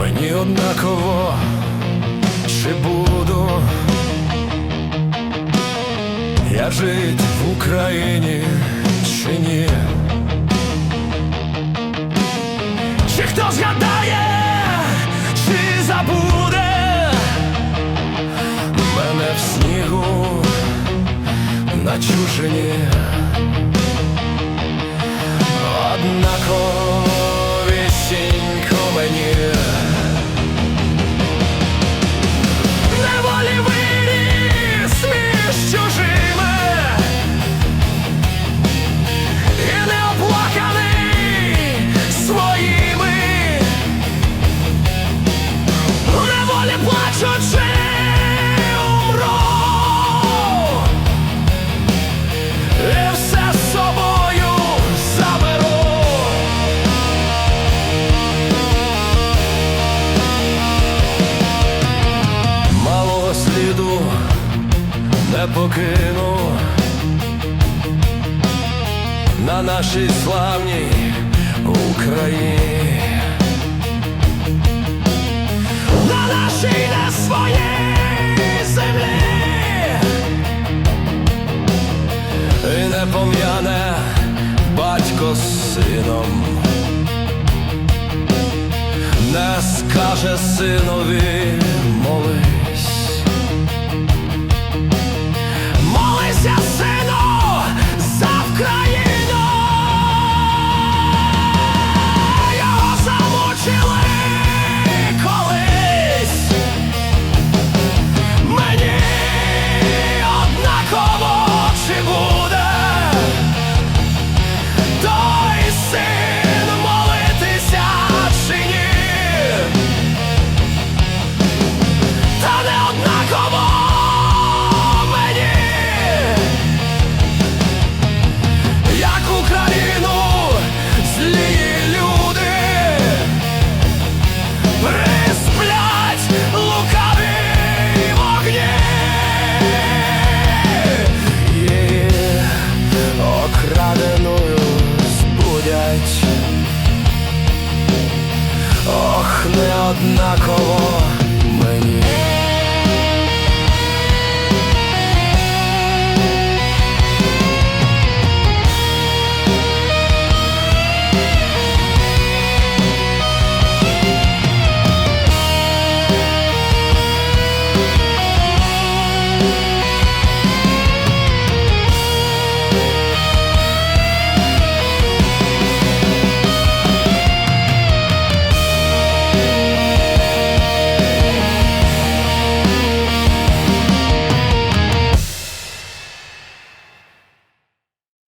Мені однаково, чи буду я жить в Україні чи ні. Чи хто згадає, в снігу на чужині. Не покину на нашій славній Україні. На нашій не своїй землі. І не пом'яне батько з сином, не скаже синові